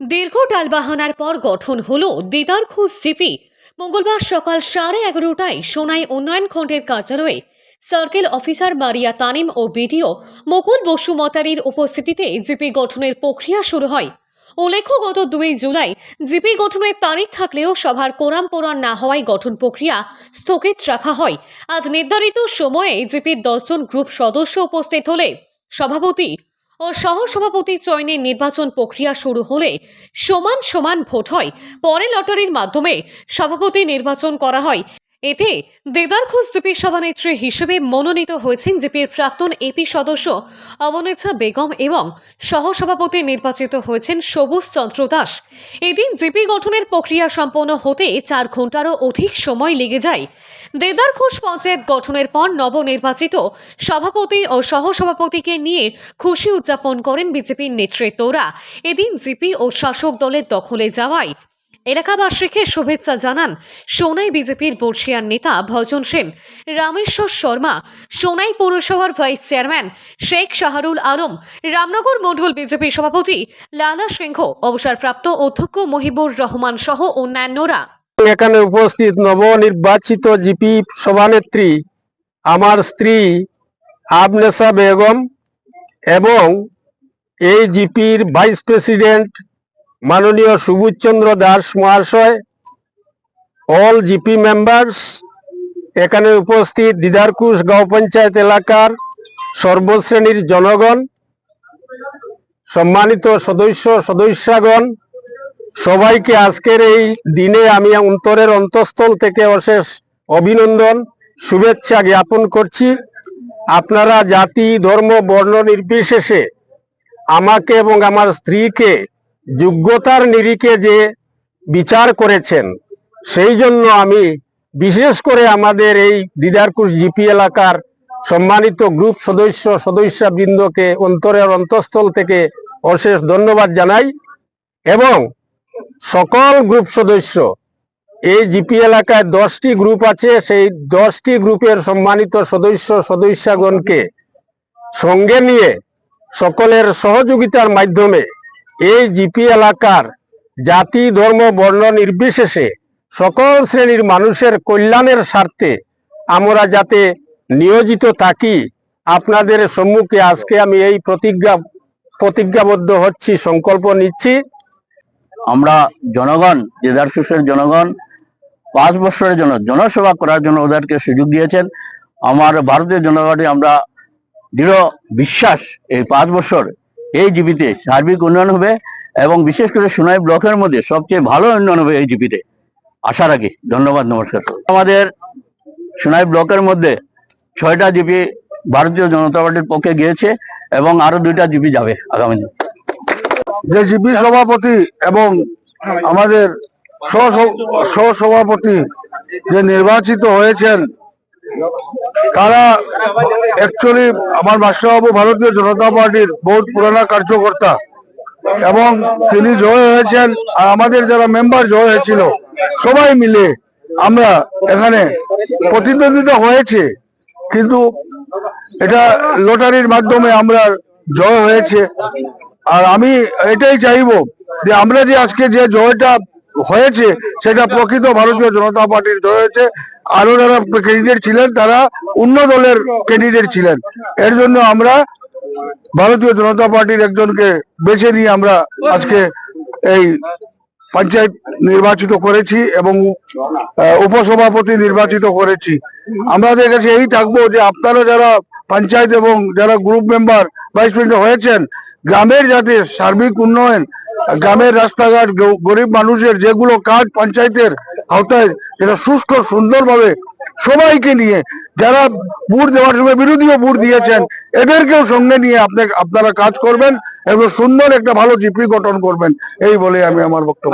দীর্ঘ টালবাহানার পর গঠন হলো দিদারখুশ জিপি মঙ্গলবার সকাল সাড়ে এগারোটায় সোনাই উন্নয়ন খণ্ডের কার্যালয়ে সার্কেল অফিসার মারিয়া তানিম ও বিডিও মুকুল বসুমতারির উপস্থিতিতে জিপি গঠনের প্রক্রিয়া শুরু হয়। উল্লেখ্য, গত দুই জুলাই জিপি গঠনের তারিখ থাকলেও সভার কোরাম পোড়ান না হওয়ায় গঠন প্রক্রিয়া স্থগিত রাখা হয়। আজ নির্ধারিত সময়ে জিপির দশজন গ্রুপ সদস্য উপস্থিত হলে সভাপতি ও সহসভাপতি চয়নের নির্বাচন প্রক্রিয়া শুরু হলে সমান সমান ভোট হয়। পরে লটারির মাধ্যমে সভাপতি নির্বাচন করা হয়। এতে দেদারখোজ জিপির সভানেত্রী হিসেবে মনোনীত হয়েছেন জিপির প্রাক্তন এপি সদস্য অবনেছা বেগম এবং সহসভাপতি নির্বাচিত হয়েছেন সবুজ চন্দ্র দাস। এদিন জিপি গঠনের প্রক্রিয়া সম্পন্ন হতে চার ঘন্টারও অধিক সময় লেগে যায়। দেদারখোষ পঞ্চায়েত গঠনের পর নবনির্বাচিত সভাপতি ও সহসভাপতিকে নিয়ে খুশি উদযাপন করেন বিজেপির নেতৃত্বরা। এদিন জিপি ও শাসক দলের দখলে যাওয়ায় এলাকাবাসীকে শুভেচ্ছা জানান সোনাই বিজেপির বর্ষিয়ার নেতা ভজন সেন। রামেশ্বর শর্মা, সোনাই পৌরসভার vice chairman Sheikh Shahrul Alam, Ramnagar Mandal BJP সভাপতি লালা সিংহ, অবসরপ্রাপ্ত অধ্যক্ষ মহিবুর রহমান সহ অন্যান্যরা। এখানে উপস্থিত নবনির্বাচিত জিপি সভানেত্রী, আমার স্ত্রী আবনেসা বেগম এবং এই জিপির ভাইস প্রেসিডেন্ট মাননীয় সুবুজচন্দ্র দাস মহাশয় অল জিপি মেম্বার্স এখানে উপস্থিত দিদারকুশ গাঁও পঞ্চায়েত এলাকার সর্বশ্রেণীর জনগণ, সম্মানিত সদস্য সদস্যগণ, সবাইকে আজকের এই দিনে আমি অন্তরের অন্তঃস্থল থেকে অশেষ অভিনন্দন, শুভেচ্ছা জ্ঞাপন করছি। আপনারা জাতি, ধর্ম, বর্ণ নির্বিশেষে আমাকে এবং আমার স্ত্রীকে যোগ্যতার নিরিখে যে বিচার করেছেন, সেই জন্য আমি বিশেষ করে আমাদের এই দিদারকুশ জিপি এলাকার সম্মানিত গ্রুপ সদস্য, সদস্যবৃন্দকে, অন্তরের অন্তঃস্থল থেকে অশেষ ধন্যবাদ জানাই এবং সকল গ্রুপ সদস্য, এই জিপি এলাকায় দশটি গ্রুপ আছে, সেই দশটি গ্রুপের সম্মানিত সদস্য, সদস্যগণকে সঙ্গে নিয়ে সকলের সহযোগিতার মাধ্যমে এই জিপি এলাকার জাতি, ধর্ম, বর্ণ নির্বিশেষে সকল শ্রেণির মানুষের কল্যাণের স্বার্থে আমরা যাতে নিয়োজিত থাকি, আপনাদের সম্মুখে আজকে আমি এই প্রতিজ্ঞা, প্রতিজ্ঞাবদ্ধ হচ্ছি, সংকল্প নিচ্ছি। আমরা জনগণ জেদারসুসের জনগণ, পাঁচ বছরের জন্য জনসেবা করার জন্য ওদেরকে সুযোগ দিয়েছেন। আমার ভারতীয় জনগণে আমরা দৃঢ় বিশ্বাস এই পাঁচ বছর এই জিপিতে সার্বিক উন্নয়ন হবে এবং বিশেষ করে সোনাই ব্লকের মধ্যে সবচেয়ে ভালো উন্নয়ন হবে এই জিপিতে। আশা রাখি। ধন্যবাদ, নমস্কার। আমাদের সোনাই ব্লকের মধ্যে ছয়টা জিপি ভারতীয় জনতা পার্টির পক্ষে গিয়েছে এবং আরও দুইটা জিপি যাবে আগামী দিনে। যে জিপি সভাপতি এবং আমাদের সহ- সহসভাপতি যে নির্বাচিত হয়েছেন তারা অ্যাকচুয়ালি আমার বাদশাহবাবু ভারতীয় জনতা পার্টির বহুত পুরানা কার্যকর্তা এবং তিনি জয় হয়েছেন আর আমাদের যারা মেম্বার জয় হয়েছিল, সবাই মিলে আমরা এখানে প্রতিদ্বন্দ্বিতা হয়েছে। কিন্তু এটা লটারির মাধ্যমে আমরা জয় হয়েছে। আর আমি এটাই চাইব যে আমরা যে আজকে যে জয়টা হয়েছে, সেটা প্রকৃত ভারতীয় জনতা পার্টির হয়েছে। আরও যারা ক্যান্ডিডেট ছিলেন, তারা অন্য দলের ক্যান্ডিডেট ছিলেন। এর জন্য আমরা ভারতীয় জনতা পার্টির একজনকে বেছে নিয়ে আমরা আজকে এই পঞ্চায়েত নির্বাচিত করেছি এবং উপসভাপতি নির্বাচিত করেছি। আমাদের কাছে এই থাকব যে আপনারা যারা পঞ্চায়েত এবং যারা গ্রুপ মেম্বার ভাইস প্রেসিডেন্ট হয়েছেন, গ্রামের যাতে সার্বিক উন্নয়ন, গ্রামের রাস্তাঘাট গরিব মানুষের যেগুলো কাজ পঞ্চায়েতের আওতায় যেটা সুষ্ঠু, সুন্দরভাবে সবাইকে নিয়ে, যারা ভোট দেওয়ার সময় বিরোধীও ভোট দিয়েছেন, এদেরকেও সঙ্গে নিয়ে আপনি, আপনারা কাজ করবেন এবং সুন্দর একটা ভালো জিপি গঠন করবেন। এই বলে আমি আমার বক্তব্য